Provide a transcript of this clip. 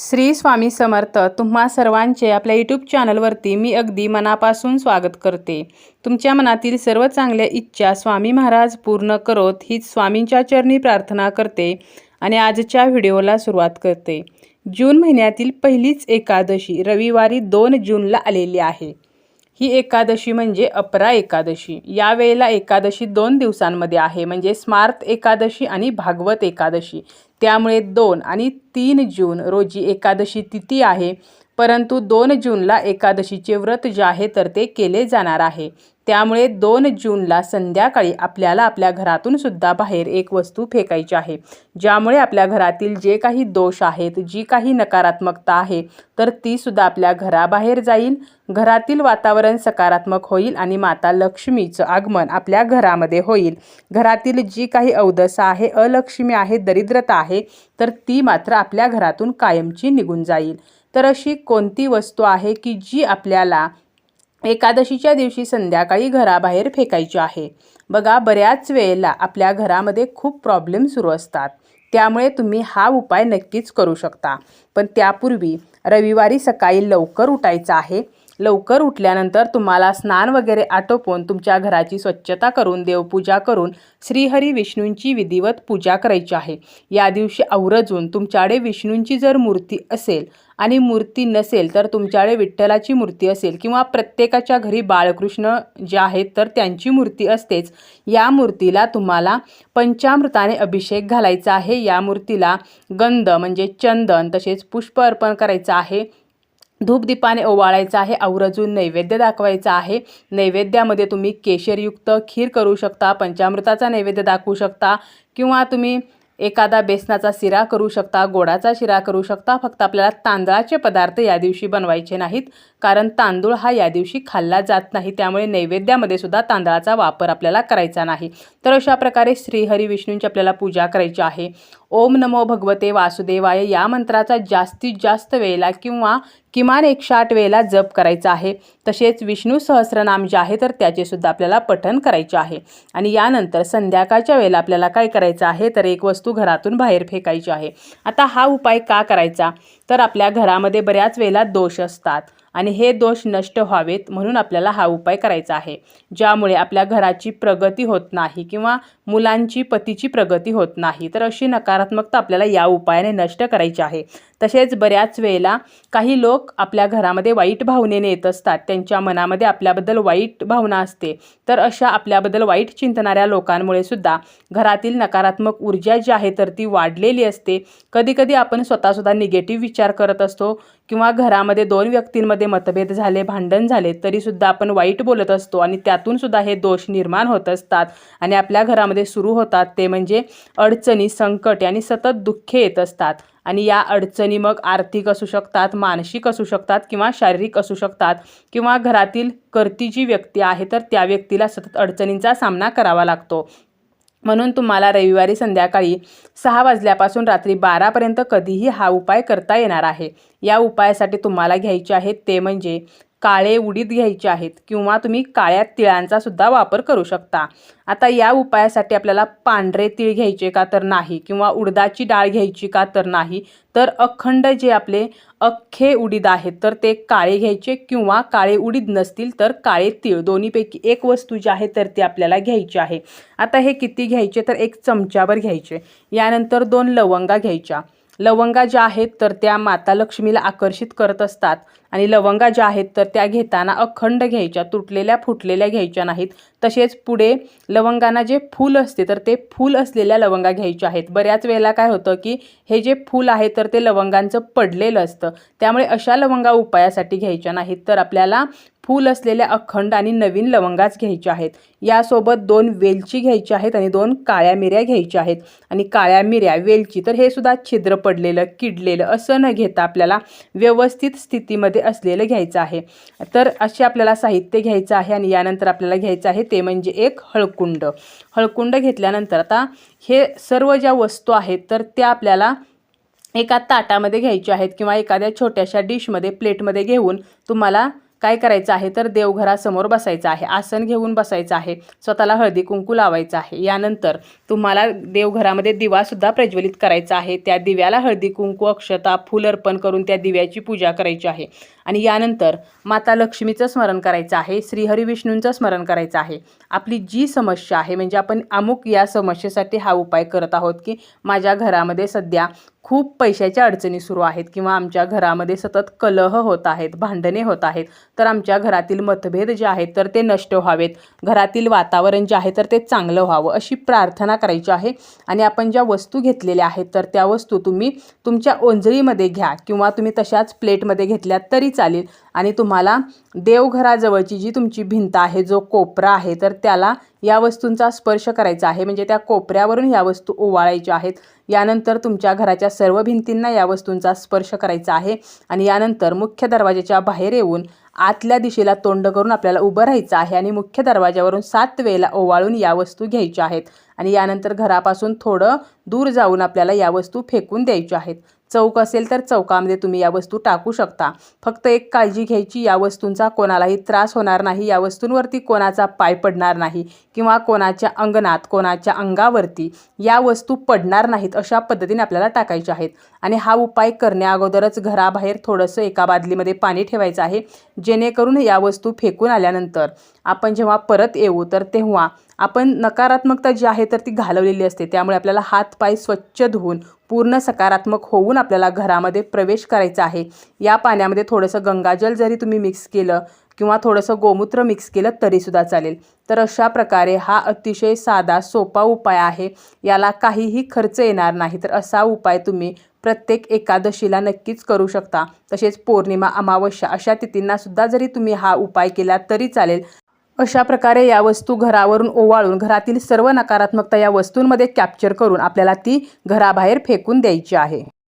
श्री स्वामी समर्थ तुम्हा सर्वांचे आपल्या यूट्यूब चॅनलवरती मी अगदी मनापासून स्वागत करते. तुमच्या मनातील सर्व चांगल्या इच्छा स्वामी महाराज पूर्ण करोत हीच स्वामींच्या चरणी प्रार्थना करते आणि आजच्या व्हिडिओला सुरुवात करते. जून महिन्यातील पहिलीच एकादशी रविवारी दोन जूनला आलेली आहे. ही एकादशी म्हणजे अपरा एकादशी. यावेळेला एकादशी दोन दिवसांमध्ये आहे. म्हणजे स्मार्त एकादशी आणि भागवत एकादशी. त्यामुळे दोन आणि तीन जून रोजी एकादशी तिथी आहे. परंतु दोन जूनला एकादशीचे व्रत जे आहे तर ते केले जाणार आहे. त्यामुळे दोन जूनला संध्याकाळी आपल्याला आपल्या घरातून सुद्धा बाहेर एक वस्तू फेकायची आहे. ज्यामुळे आपल्या घरातील जे काही दोष आहेत जी काही नकारात्मकता आहे तर ती सुद्धा आपल्या घराबाहेर जाईल. घरातील वातावरण सकारात्मक होईल आणि माता लक्ष्मीचं आगमन आपल्या घरामध्ये होईल. घरातील जी काही अवदसा आहे अलक्ष्मी आहे दरिद्रता आहे तर ती मात्र आपल्या घरातून कायमची निघून जाईल. तर अशी कोणती वस्तू आहे की जी आपल्याला एकादशीच्या दिवशी संध्याकाळी घराबाहेर फेकायची आहे? बघा बऱ्याच वेळेला आपल्या घरामध्ये खूप प्रॉब्लेम सुरू असतात. त्यामुळे तुम्ही हा उपाय नक्कीच करू शकता. पण त्यापूर्वी रविवारी सकाळी लवकर उठायचं आहे. लवकर उठल्यानंतर तुम्हाला स्नान वगैरे आटोपून तुमच्या घराची स्वच्छता करून देवपूजा करून श्रीहरी विष्णूंची विधिवत पूजा करायची आहे. या दिवशी आवरजून तुमच्याकडे विष्णूंची जर मूर्ती असेल आणि मूर्ती नसेल तर तुमच्याकडे विठ्ठलाची मूर्ती असेल किंवा प्रत्येकाच्या घरी बाळकृष्ण जे आहेत तर त्यांची मूर्ती असतेच. या मूर्तीला तुम्हाला पंचामृताने अभिषेक घालायचा आहे. या मूर्तीला गंध म्हणजे चंदन तसेच पुष्प अर्पण करायचं आहे. धूपदीपाने ओवाळायचं आहे आवर्जून नैवेद्य दाखवायचा आहे. नैवेद्यामध्ये तुम्ही केशरयुक्त खीर करू शकता पंचामृताचा नैवेद्य दाखवू शकता किंवा तुम्ही एखादा बेसनाचा शिरा करू शकता गोडाचा शिरा करू शकता. फक्त आपल्याला तांदळाचे पदार्थ या दिवशी बनवायचे नाहीत कारण तांदूळ हा या दिवशी खाल्ला जात नाही. त्यामुळे नैवेद्यामध्ये सुद्धा तांदळाचा वापर आपल्याला करायचा नाही. तर अशा प्रकारे श्रीहरी विष्णूंची आपल्याला पूजा करायची आहे. ओम नमो भगवते वासुदेवाय या मंत्राचा जास्तीत जास्त वेळेला किंवा किमान एकशे आठ वेळेला जप करायचा आहे. तसेच विष्णू सहस्रनाम जे आहे तर त्याचे सुद्धा आपल्याला पठन करायचे आहे. आणि यानंतर संध्याकाळच्या वेळेला आपल्याला काय करायचं आहे तर एक वस्तू घरातून बाहेर फेकायची आहे. आता हा उपाय का करायचा? तर आपल्या घरामध्ये बऱ्याच वेळेला दोष असतात. आणि हे दोष नष्ट व्हावेत म्हणून आपल्याला हा उपाय करायचा आहे. ज्यामुळे आपल्या घराची प्रगती होत नाही किंवा मुलांची पतीची प्रगती होत नाही. तर अशी नकारात्मकता आपल्याला या उपायाने नष्ट करायची आहे. तसेच बऱ्याच वेळेला काही लोक आपल्या घरामध्ये वाईट भावनेने येत असतात. त्यांच्या मनामध्ये आपल्याबद्दल वाईट भावना असते. तर अशा आपल्याबद्दल वाईट चिंतणाऱ्या लोकांमुळे सुद्धा घरातील नकारात्मक ऊर्जा जी आहे तर ती वाढलेली असते. कधीकधी आपण स्वतःसुद्धा निगेटिव्ह विचार करत असतो. किंवा घरामध्ये दोन व्यक्तींमध्ये मतभेद झाले भांडण झाले तरीसुद्धा आपण वाईट बोलत असतो आणि त्यातून सुद्धा हे दोष निर्माण होत असतात आणि आपल्या घरामध्ये सुरू होतात ते म्हणजे अडचणी संकट आणि सतत दुःखे येत असतात. आणि या अडचणी मग आर्थिक असू शकतात मानसिक असू शकतात किंवा शारीरिक असू शकतात किंवा घरातील करती जी व्यक्ती आहे तर त्या व्यक्तीला सतत अडचणींचा सामना करावा लागतो. म्हणून तुम्हाला रविवारी संध्याकाळी सहा वाजल्यापासून रात्री बारापर्यंत कधीही हा उपाय करता येणार आहे. या उपायासाठी तुम्हाला घ्यायचे आहेत ते म्हणजे काळे उडीद घ्यायचे आहेत किंवा तुम्ही काळ्या तिळांचा सुद्धा वापर करू शकता. आता या उपायासाठी आपल्याला पांढरे तीळ घ्यायचे का तर नाही किंवा उडदाची डाळ घ्यायची का तर नाही. तर अखंड जे आपले अख्खे उडीद आहेत तर ते काळे घ्यायचे किंवा काळे उडीद नसतील तर काळे तीळ. दोन्हीपैकी एक वस्तू जी आहे तर ती आपल्याला घ्यायची आहे. आता हे किती घ्यायचे? तर एक चमच्यावर घ्यायचे. यानंतर दोन लवंगा घ्यायच्या. लवंगा ज्या आहेत तर त्या माता लक्ष्मीला आकर्षित करत असतात. आणि लवंगा ज्या आहेत तर त्या घेताना अखंड घ्यायच्या तुटलेल्या फुटलेल्या घ्यायच्या नाहीत. तसेच पुढे लवंगांना जे फूल असते तर ते फूल असलेल्या लवंगा घ्यायच्या आहेत. बऱ्याच वेळेला काय होतं की हे जे फूल आहे तर ते लवंगांचं पडलेलं असतं. त्यामुळे अशा लवंगा उपायासाठी घ्यायच्या नाहीत. तर आपल्याला फूल असलेल्या अखंड आणि नवीन लवंगाच घ्यायच्या आहेत. यासोबत दोन वेलची घ्यायची आहेत आणि दोन काळ्या मिऱ्या घ्यायच्या आहेत. आणि काळ्या मिऱ्या वेलची तर हे सुद्धा छिद्र पडलेलं किडलेलं असं न घेता आपल्याला व्यवस्थित स्थितीमध्ये असलेलं घ्यायचं आहे. तर असे आपल्याला साहित्य घ्यायचं आहे आणि यानंतर आपल्याला घ्यायचं आहे ते म्हणजे एक हळकुंड. हळकुंड घेतल्यानंतर आता हे सर्व ज्या वस्तू आहेत तर त्या आपल्याला एका ताटामध्ये घ्यायच्या आहेत किंवा एखाद्या छोट्याशा डिशमध्ये प्लेटमध्ये घेऊन तुम्हाला काय करायचं आहे? तर देवघरासमोर बसायचं आहे. आसन घेऊन बसायचं आहे. स्वतःला हळदी कुंकू लावायचं आहे. यानंतर तुम्हाला देवघरामध्ये दिवासुद्धा प्रज्वलित करायचा आहे. त्या दिव्याला हळदी कुंकू अक्षता फूल अर्पण करून त्या दिव्याची पूजा करायची आहे. आणि यानंतर माता लक्ष्मीचं स्मरण करायचं आहे. श्रीहरी विष्णूंचं स्मरण करायचं आहे. आपली जी समस्या आहे म्हणजे आपण अमुक या समस्येसाठी हा उपाय करत आहोत की माझ्या घरामध्ये सध्या खूप पैशाच्या अडचणी सुरू आहेत किंवा आमच्या घरामध्ये सतत कलह होत आहेत भांडणे होत आहेत तर आमच्या घरातील मतभेद जे आहेत तर ते नष्ट व्हावेत. घरातील वातावरण जे आहे तर ते चांगलं व्हावं अशी प्रार्थना करायची आहे. आणि आपण ज्या वस्तू घेतलेल्या आहेत तर त्या वस्तू तुम्ही तुमच्या ओंजळीमध्ये घ्या किंवा तुम्ही तशाच प्लेटमध्ये घेतल्या तरी चालेल. आणि तुम्हाला देवघराजवळची जी तुमची भिंत आहे जो कोपरा आहे तर त्याला या वस्तूंचा स्पर्श करायचा आहे. म्हणजे त्या कोपऱ्यावरून या वस्तू ओवाळायच्या आहेत. यानंतर तुमच्या घराच्या सर्व भिंतींना या वस्तूंचा स्पर्श करायचा आहे. आणि यानंतर मुख्य दरवाजाच्या बाहेर येऊन आतल्या दिशेला तोंड करून आपल्याला उभं राहायचं आहे. आणि मुख्य दरवाजावरून सात वेळेला ओवाळून या वस्तू घ्यायच्या आहेत. आणि यानंतर घरापासून थोडं दूर जाऊन आपल्याला या वस्तू फेकून द्यायच्या आहेत. चौक असेल तर चौकामध्ये तुम्ही या वस्तू टाकू शकता. फक्त एक काळजी घ्यायची या वस्तूंचा कोणालाही त्रास होणार नाही या वस्तूंवरती कोणाचा पाय पडणार नाही किंवा कोणाच्या अंगणात कोणाच्या अंगावरती या वस्तू पडणार नाहीत अशा पद्धतीने आपल्याला टाकायच्या आहेत. आणि हा उपाय करण्या अगोदरच घराबाहेर थोडंसं एका बादलीमध्ये पाणी ठेवायचं आहे जेणेकरून या वस्तू फेकून आल्यानंतर आपण जेव्हा परत येऊ तर तेव्हा आपण नकारात्मकता जी आहे तर ती घालवलेली असते. त्यामुळे आपल्याला हात पाय स्वच्छ धुवून पूर्ण सकारात्मक होऊन आपल्याला घरामध्ये प्रवेश करायचा आहे. या पाण्यामध्ये थोडंसं गंगाजल जरी तुम्ही मिक्स केलं किंवा थोडंसं गोमूत्र मिक्स केलं तरीसुद्धा चालेल. तर अशा प्रकारे हा अतिशय साधा सोपा उपाय आहे. याला काहीही खर्च येणार नाही. तर असा उपाय तुम्ही प्रत्येक एकादशीला नक्कीच करू शकता. तसेच पौर्णिमा अमावस्या अशा तिथींनासुद्धा जरी तुम्ही हा उपाय केला तरी चालेल. अशा प्रकारे या वस्तू घरावरून ओवाळून घरातील सर्व नकारात्मकता या वस्तूंमध्ये कॅप्चर करून आपल्याला ती घराबाहेर फेकून द्यायची आहे.